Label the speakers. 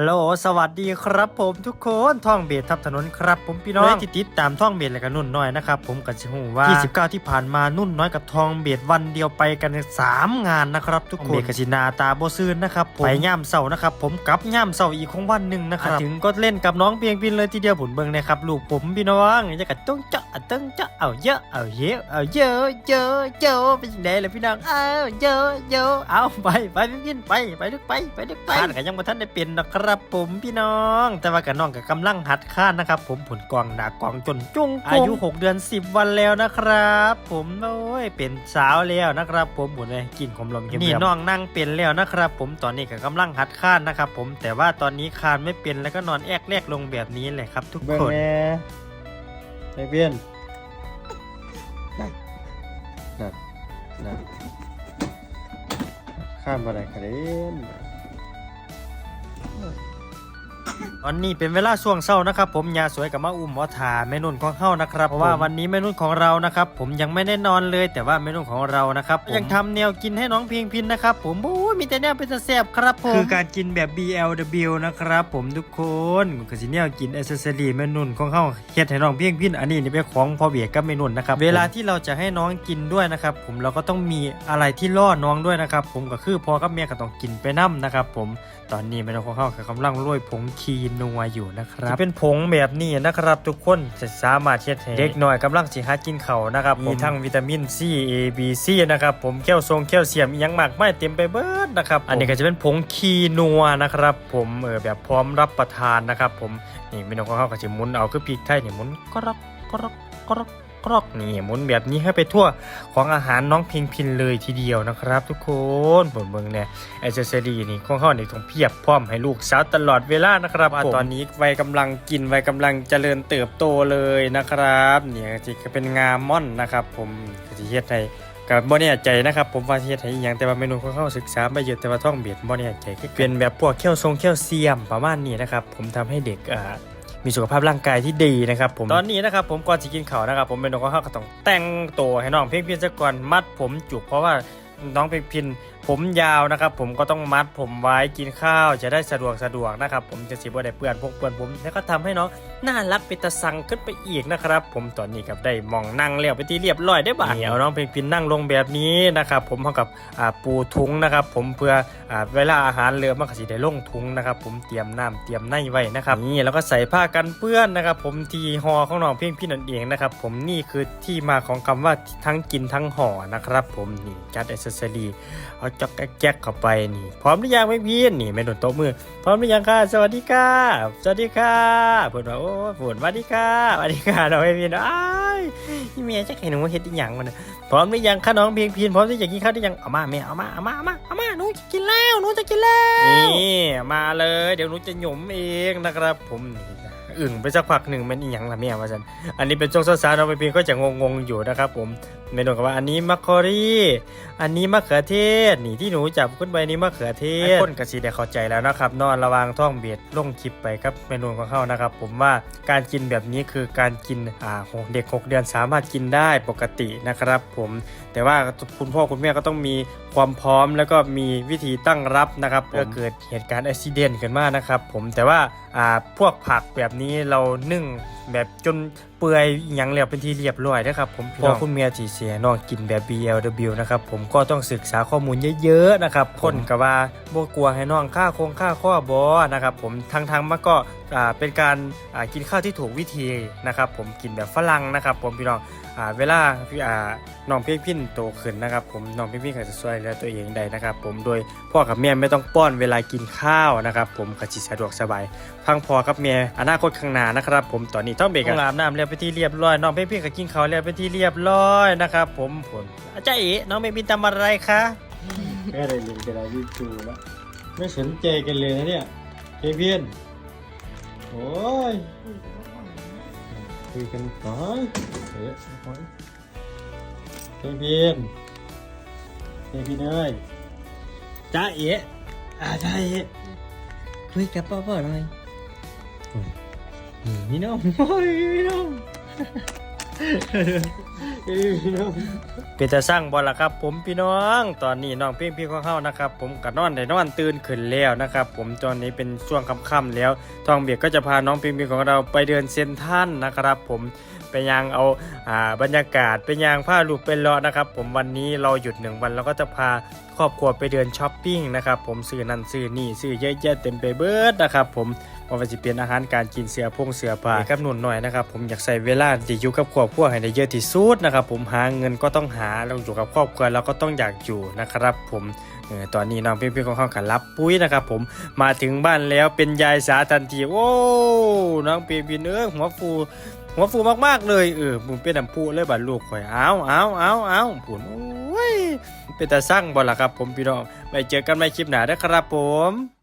Speaker 1: ฮัลโหลสวัสดีครับผมทุกคนท่องเบสทับถนนครับผมพี่น้องที่ติดตามท่องเบสและกับนุ่นน้อยนะครับผมกับชิฮูว่าที่19 ที่ผ่านมานุ่นน้อยกับทองเบสวันเดียวไปกันสามงานนะครับ ทุกคนเบสกบชินาตาโบซืนนะครับผมไปย่ามเสานะครับผมกลับย่ามเสาอีกของวันหนึ่งนะครับถึงก็เล่นกับน้องเพียงพินเลยทีเดียวผลเบิงนะครับลูกผมพี่น้องจะกัดต้องเจาะต้องเจาะเอาเยอะเอาเยอะเอาเยอะเยอะเยอะเป็นยังไงล่ะพี่น้องเอาเยอะเยอะเอาไปไปพี่พินไปไปลึกไปไปลึกไปข้านกันยังบ่ทันได้เป็นนะครับผมพี่น้อง แต่ว่ากับน้องกับกำลังหัดข้านนะครับผมผลกองหนากองจนจุ้งอายุ 6 เดือน 10 วันแล้วนะครับ ผมโอ้ยเป็นสาวแล้วนะครับ ผมหมดเลยกินขมลมเค็มนี่น้องนั่งเป็นแล้วนะครับ ผมตอนนี้ก็กำลังหัดข้านนะครับผมแต่ว่าตอนนี้คานไม่เป็นแล้วก็นอนแอกแลกลงแบบนี้เลยครับ ทุก
Speaker 2: เบิ่ง
Speaker 1: คน
Speaker 2: แม่ไอ้เพี้ยนนั่นนั่นนั่นข้ามมาได้คะเด่น Oh.
Speaker 1: ตอนนี้เป็นเวลาช่วงเช้านะครับผมยาสวยกับมาอุ้มหมอถาแม่นุ่นของเฮานะครับเพราะว่าวันนี้แม่นุ่นของเรานะครับผมยังไม่ได้นอนเลย แต่ว่าแม่นุ่นของเรานะครับยังทำแนวกินให้น้องเพียงพินนะครับผมโอ้ยมีแต่แนวเป็นแซ่บครับผมคือการกินแบบ BLW นะครับผมทุกคนก็สิแนวกินอ c เซสซอรี่แม่นุ่นของเฮาเฮ็ดให้น้องเพียงพินอันนี้นี่เป็นของพ่อเบียกับแม่นุ่นนะครับเวลาที่เราจะให้น้องกินด้วยนะครับผมเราก็ต้องมีอะไรที่ล่อน้องด้วยนะครับผมก็คือพ่อกับแม่ก็ต้องกินไปน้ำนะครับผมตอนนี้แม่นุ่นของเฮาก็กำลังโรยผงคีนัวอยู่นะครับจะเป็นผงแบบนี้นะครับ ทุกคนจะสามารถเฮ็ดให้เด็กน้อยกำลังสิหากินข้าวนะครับมีทั้งวิตามิน C A B C นะครับผมแคลซงแคลเซียมอิหยังมากมายเต็มไปเบิดนะครับอันนี้ก็จะเป็นผงคีนัวนะครับ ผมเออแบบพร้อมรับประทานนะครับ ผมนี่แม่นุ่นของเฮาก็สิหมุนเอาคือพริกไทยนี่หมุนกรอกกรอกกรอก กรอกนี่หมุนแบบนี้ให้ไปทั่วของอาหารน้องพิงพินเลยทีเดียวนะครับ ทุกคนผมเบิ่งเนี่ยแอคเซสซอรีนี่ของเขาเนี่ต้องเพียบพร้อมให้ลูกสาวตลอดเวลานะครับว่าตอนนี้วัยกำลังกินวัยกำลังเจริญเติบโตเลยนะครับเนี่ยจิก็เป็นงาม่อนนะครับ ผมก็สิเฮ็ดให้กับบ่แน่ใจนะครับผมว่าสิเฮ็ดให้อหยังแต่ว่าเมนูของเขาศึกษามาเยอะแต่ว่าท่องเบียดบ่แน่ใจก็เป็นแบบพวกแคลซงแคลเซียมประมาณนี้นะครับผมทำให้เด็กอ่า มีสุขภาพร่างกายที่ดีนะครับผมตอนนี้นะครับผมก่อนจะกินข้าวนะครับ ผมเป็นน้องข้าวก็ต้องแต่งตัวให้น้องเพียงพินซะก่อนมัดผมจุกเพราะว่าน้องเพียงพิน ผมยาวนะครับ ผมก็ต้องมัดผมไว้กินข้าวจะได้สะดวกสะดวกนะครับ ผมจะสิบ่ได้เปื้อนพวกเปื้อนผมแล้วก็ทำให้น้องน่ารักเป็นตะสังขึ้นไปอีกนะครับ ผมตอนนี้กับได้มองนั่งแล้วไปนที่เรียบร้อยได้บ่าเอาน้องเพียงพินนั่งลงแบบนี้นะครับ ผมเท่ากับอ่าปูทุงนะครับ ผมเพื่ออ่าเวลาอาหารเหลือมันก็สิได้ลงทุงนะครับ ผมเตรียมน้ำเตรียมในไว้นะครับนี่แล้วก็ใส่ผ้ากันเปื้อนนะครับ ผมที่ห่อของน้องเพียงพินนั่นเองนะครับ ผมนี่คือที่มาของคำว่าทั้งกินทั้งห่อนะครับ ผมนี่จัดอ c เซสซอรีเอาจอกแจ๊กเข้าไปนี่ พร้อมหรือยังเพียงพินนี่ไม่โดนโต๊ะมือ พร้อมหรือยังค่ะสวัสดีค่ะสวัสดีค่ะเพิ่นว่าโอ้ฝนสวัสดีค่ะสวัสดีค่ะน้องเพียงพินอ้ายนี่เมียจะเห็นหนูเฮ็ดอีหยังมันนะพร้อมหรือยังคะน้องเพียงพินพร้อมที่จะกินข้าวหรือยังเอามาแม่เอามาเอามาเอามาเอามาหนูจะกินแล้วหนูจะกินแล้วนี่มาเลย เดี๋ยวหนูจะหยุมเองนะครับ ผมนี่อึ่งไปสักพักหนึ่งมันอีหยังละแม่ว่าจันอันนี้เป็นช่วงสาวๆน้องเพียงพินก็จะงงๆอยู่นะครับผม เมนูกับว่าอันนี้มัคคอรี่อันนี้มะเขือเทศนี่ที่หนูจับขึ้นไปนี่มะเขือเทศคนกระสีได้เข้าใจแล้วนะครับนอนระวังท้องเบียดลงคลิปไปกับเมนูของเขานะครับ ผมว่าการกินแบบนี้คือการกินอ่าของเด็ก 6 เดือนสามารถกินได้ปกตินะครับ ผมแต่ว่าคุณพ่อคุณแม่ก็ต้องมีความพร้อมแล้วก็มีวิธีตั้งรับนะครับเพื่อเกิดเหตุการณ์อุบิเหตุขึ้นมานะครับ ผมแต่ว่าอ่าพวกผักแบบนี้เรานึ่ง แบบจนเปื่อยอหยังแล้วเป็นที่เรียบร้อยนะครับผมพอคุณเมียที่เสียน้องกินแบบ BLW นะครับผมก็ต้องศึกษาข้อมูลเยอะๆนะครับคนกับว่า บกลัวให้น้องค่าโครงค่าข้อบอนะครับผมทั้งทางมันก็เป็นการกินข้าวที่ถูกวิธีนะครับผมกินแบบฝรั่งนะครับ ผมพี่น้องอเวลาพี่อ่าน้องพียงพินโตขึ้นนะครับ ผมน้องพียงพินก็จะช่วยเหลือตัวเองได้นะครับ ผมโดยพ่อกับแม่ไม่ต้องป้อนเวลากินข้าวนะครับ ผมก็จิสะดวกสบายพังพอกับเมียอนาคตข้างหน้านะครับ ผมตอนนี้ต้องเบรกกันอาบน้ำเรียบไปที่เรียบร้อยน้องเบบี้ก็กินข้าวเรียบไปที่เรียบร้อยนะครับ ผมผลอาจารย์เอ๋น้องเบบี้ทำอะไรคะ
Speaker 2: แม่ได้เรียนกระดาษวิจูแล้ว ไม่สนใจกันเลยนะเนี่ยเพี้ยนเพี้ยนโอ้ยคุยกันก่อนเฮ้ยเพี้ยนเพี้ยนเพี้ยนเพี้ยนเอ้ยจ้าเอ๋อ่าจ้าเอ๋คุยกับพ่อพ่อหน่อยนี่น้องโอ้ยพี่น้อง
Speaker 1: เป็นแต่สร้างบอลละครับ ผมพี่น้องตอนนี้น้องเพียงพี่ข้าเข้านะครับ ผมก็นอนได้นอนตื่นขึ้นแล้วนะครับ ผมตอนนี้เป็นช่วงค่ำๆแล้วทองเบียกก็จะพาน้องเพียงพี่ของเราไปเดินเซนทรัลนะครับ ผม ไปยังเอาอ่าบรรยากาศไปยังผ้าลูกเป็นเลาะนะครับ ผมวันนี้เราหยุดหนึ่งวันเราก็จะพาครอบครัวไปเดินช้อปปิ้งนะครับผมซื้อนั่นซื้อนี่ซื้อเยอะแยะเต็มไปเบิดนะครับผมว่าจะเป็นอาหารการกินเสือพงเสือผ้าครับหนุนหน่อยนะครับผมอยากใส่เวลาที่อยู่กับครอบครัวให้ได้เยอะที่สุดนะครับผมหาเงินก็ต้องหาเราอยู่กับครอบครัวเราก็ต้องอยากอยู่นะครับผมเออตอนนี้น้องเพี่ๆของเขาขันรับปุ้ยนะครับผมมาถึงบ้านแล้วเป็นยายสาทันทีโอ้น้องเปียบินเอ้ยหัวฟู หัวฟูมากๆเลยเออมึงเป็นน้ำพุเลยบัดลูกข่อยเอาเอาเอาเอาผุนโอ้ยเป็นตาสร้างบ่ล่ะครับ ผมพี่น้องไปเจอกันใหม่คลิปหน้าเด้อครับผม